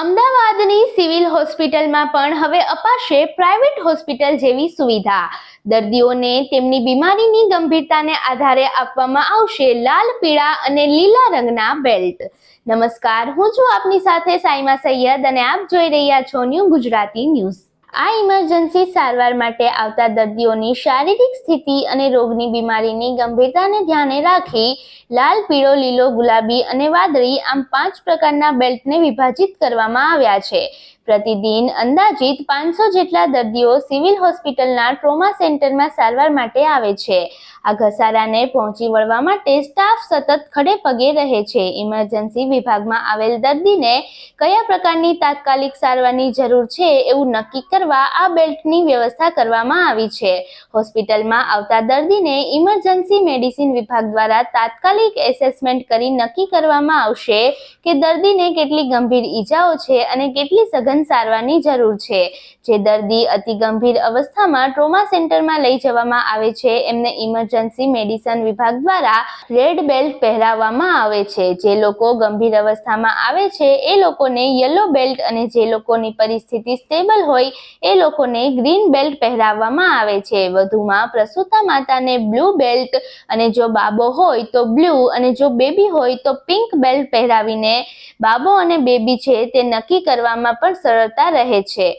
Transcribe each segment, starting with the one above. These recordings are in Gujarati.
અમદાવાદની સિવિલ હોસ્પિટલમાં પણ હવે અપાશે પ્રાઇવેટ હોસ્પિટલ જેવી સુવિધા. દર્દીઓને તેમની બીમારીની ગંભીરતાને આધારે આપવામાં આવશે લાલ, પીળા અને લીલા રંગના બેલ્ટ. નમસ્કાર, હું છું આપની સાથે સાઈમા સૈયદ અને આપ જોઈ રહ્યા છો ન્યૂ ગુજરાતી ન્યૂઝ. આ ઇમરજન્સી સારવાર માટે આવતા દર્દીઓની શારીરિક સ્થિતિ અને રોગની બીમારીની ગંભીરતાને ધ્યાને રાખી લાલ, પીળો, લીલો, ગુલાબી અને વાદળી આમ પાંચ પ્રકારના બેલ્ટને વિભાજિત કરવામાં આવ્યા છે. પ્રતિદિન અંદાજિત પાંચસો જેટલા દર્દીઓ સિવિલ હોસ્પિટલના ટ્રોમા સેન્ટરમાં સારવાર માટે આવે છે. આ ઘસારાને પહોંચી વળવા માટે સ્ટાફ સતત ખડે પગે રહે છે. ઇમરજન્સી વિભાગમાં આવેલ દર્દીને કયા પ્રકારની તાત્કાલિક સારવારની જરૂર છે એવું નક્કી કરવા આ બેલ્ટની વ્યવસ્થા કરવામાં આવી છે. હોસ્પિટલમાં આવતા દર્દીને ઇમરજન્સી મેડિસિન વિભાગ દ્વારા તાત્કાલિક એસેસમેન્ટ કરી નક્કી કરવામાં આવશે કે દર્દીને કેટલી ગંભીર ઈજાઓ છે અને કેટલી સઘન સારવારની જરૂર છે. જે દર્દી અતિ ગંભીર અવસ્થામાં ટ્રોમા સેન્ટરમાં લઈ જવામાં આવે છે, એમને ઇમરજન્સી મેડિસન વિભાગ દ્વારા રેડ બેલ્ટ પહેરાવવામાં આવે છે. જે લોકો ગંભીર અવસ્થામાં આવે છે, એ લોકોને યલો બેલ્ટ અને જે લોકોની પરિસ્થિતિ સ્ટેબલ હોય, એ લોકોને ગ્રીન બેલ્ટ પહેરાવવામાં આવે છે. વધુમાં પ્રસૂતા માતાને બ્લુ બેલ્ટ અને જો બાબો હોય તો બ્લુ અને જો બેબી હોય તો પિંક બેલ્ટ પહેરાવીને બાબો અને બેબી છે તે નક્કી કરવામાં પણ સરળતા રહે છે.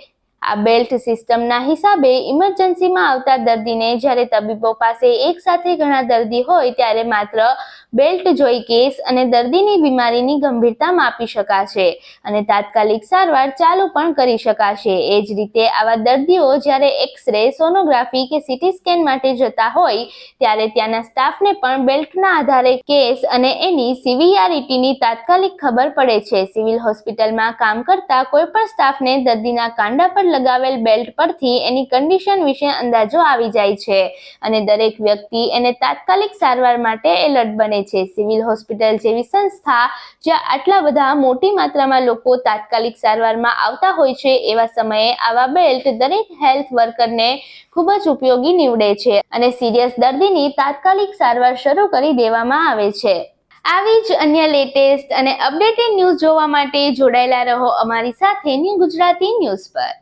આ બેલ્ટ સિસ્ટમના હિસાબે ઇમરજન્સીમાં આવતા દર્દીને જ્યારે તબીબો પાસે એક સાથે ઘણા દર્દી હોય ત્યારે માત્ર બેલ્ટ જોઈ કેસ અને દર્દીની બીમારીની ગંભીરતા માપી શકાશે અને તાત્કાલિક સારવાર ચાલુ પણ કરી શકાશે. એ જ રીતે આવા દર્દીઓ જ્યારે એક્સરે, સોનોગ્રાફી કે સીટી સ્કેન માટે જતા હોય, ત્યારે ત્યાંના સ્ટાફને પણ બેલ્ટના આધારે કેસ અને એની સિવિયારિટીની તાત્કાલિક ખબર પડે છે. સિવિલ હોસ્પિટલમાં કામ કરતા કોઈપણ સ્ટાફને દર્દીના કાંડા પર લગાવેલ બેલ્ટ પરથી એની કન્ડિશન વિશે અંદાજો આવી જાય છે અને દરેક વ્યક્તિ એને તાત્કાલિક સારવાર માટે એલર્ટ છે, સિવિલ હોસ્પિટલ જેવી સંસ્થા જ્યાં આટલા બધા મોટી માત્રામાં લોકો તાત્કાલિક સારવારમાં આવતા હોય છે, એવા સમયે આવા બેલ્ટ દરેક હેલ્થ વર્કરને ખૂબ જ ઉપયોગી નીવડે છે અને સિરિયસ દર્દીની તાત્કાલિક સારવાર શરૂ કરી દેવામાં આવે છે. આવી જ અન્ય લેટેસ્ટ અને અપડેટેડ ન્યૂઝ જોવા માટે જોડાયેલા રહો અમારી સાથે ન્યૂ ગુજરાતી ન્યૂઝ પર.